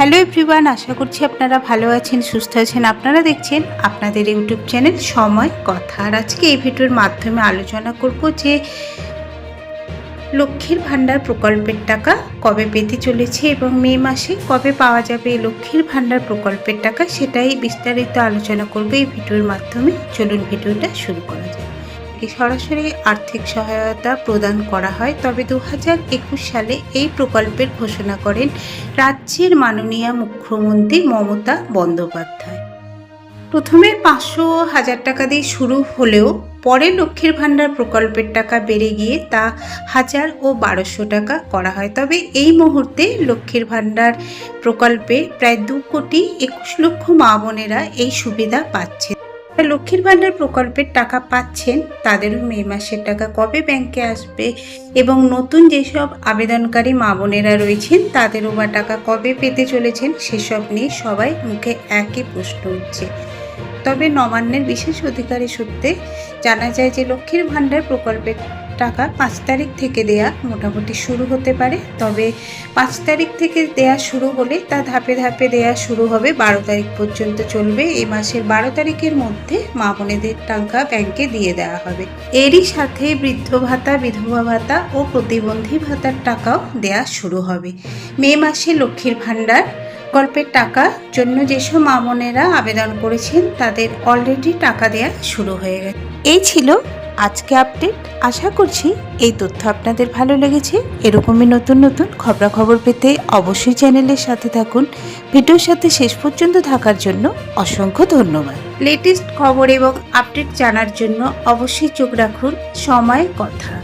Hello everyone, আশা করছি আপনারা ভালো আছেন, সুস্থ আছেন। আপনারা দেখছেন আপনাদের ইউটিউব চ্যানেল সময় কথা। আর আজকে এই ভিডিওর মাধ্যমে আলোচনা করব যে লক্ষ্মীর ভাণ্ডার প্রকল্পের টাকা কবে পেতে চলেছে এবং মে মাসে কবে পাওয়া যাবে লক্ষ্মীর ভাণ্ডার প্রকল্পের টাকা, সেটাই বিস্তারিত আলোচনা করব এই ভিডিওর মাধ্যমে। চলুন ভিডিওটা শুরু করা যায় এই সরাসরি আর্থিক সহায়তা প্রদান করা হয়। তবে দু হাজার একুশ সালে এই প্রকল্পের ঘোষণা করেন রাজ্যের মাননীয় মুখ্যমন্ত্রী মমতা বন্দ্যোপাধ্যায়। প্রথমে পাঁচশো হাজার টাকা দিয়ে শুরু হলেও পরে লক্ষ্মীর ভাণ্ডার প্রকল্পের টাকা বেড়ে গিয়ে তা হাজার ও বারোশো টাকা করা হয়। তবে এই মুহূর্তে লক্ষ্মীর ভাণ্ডার প্রকল্পে প্রায় দু কোটি একুশ লক্ষ মা বোনেরা এই সুবিধা পাচ্ছে লক্ষ্মীর ভাণ্ডার প্রকল্পের টাকা পাচ্ছেন তাদেরও মে মাসের টাকা কবে ব্যাংকে আসবে এবং নতুন যেসব আবেদনকারী মা বোনেরা রয়েছেন, তাদেরও বা টাকা কবে পেতে চলেছেন সেসব নিয়ে সবাই মুখে একই প্রশ্ন উঠছে। তবে নবান্নের বিশেষ অধিকারী সূত্রে জানা যায় যে লক্ষ্মীর ভাণ্ডার প্রকল্পের টাকা পাঁচ তারিখ থেকে দেয়া মোটামুটি শুরু হতে পারে। তবে পাঁচ তারিখ থেকে দেয়া শুরু হলে তা ধাপে ধাপে দেয়া শুরু হবে। বারো তারিখ পর্যন্ত চলবে। এই মাসের বারো তারিখের মধ্যে মা বোনেদের টাকা ব্যাংকে দিয়ে দেওয়া হবে। এরই সাথে বৃদ্ধ ভাতা, বিধবা ভাতা ও প্রতিবন্ধী ভাতার টাকাও দেয়া শুরু হবে। মে মাসে লক্ষ্মীর ভাণ্ডার, গল্পের টাকা জন্য যেসব মা বোনেরা আবেদন করেছেন তাদের অলরেডি টাকা দেয়া শুরু হয়ে গেছে। এই ছিল আজকে আপডেট। আশা করছি এই তথ্য আপনাদের ভালো লেগেছে। এরকমই নতুন নতুন খবরাখবর পেতে অবশ্যই চ্যানেলের সাথে থাকুন। ভিডিওর সাথে শেষ পর্যন্ত থাকার জন্য অসংখ্য ধন্যবাদ। লেটেস্ট খবর এবং আপডেট জানার জন্য অবশ্যই চোখ রাখুন সময় কথা।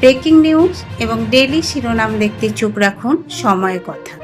ব্রেকিং নিউজ এবং ডেলি শিরোনাম দেখতে চোখ রাখুন সময় কথা।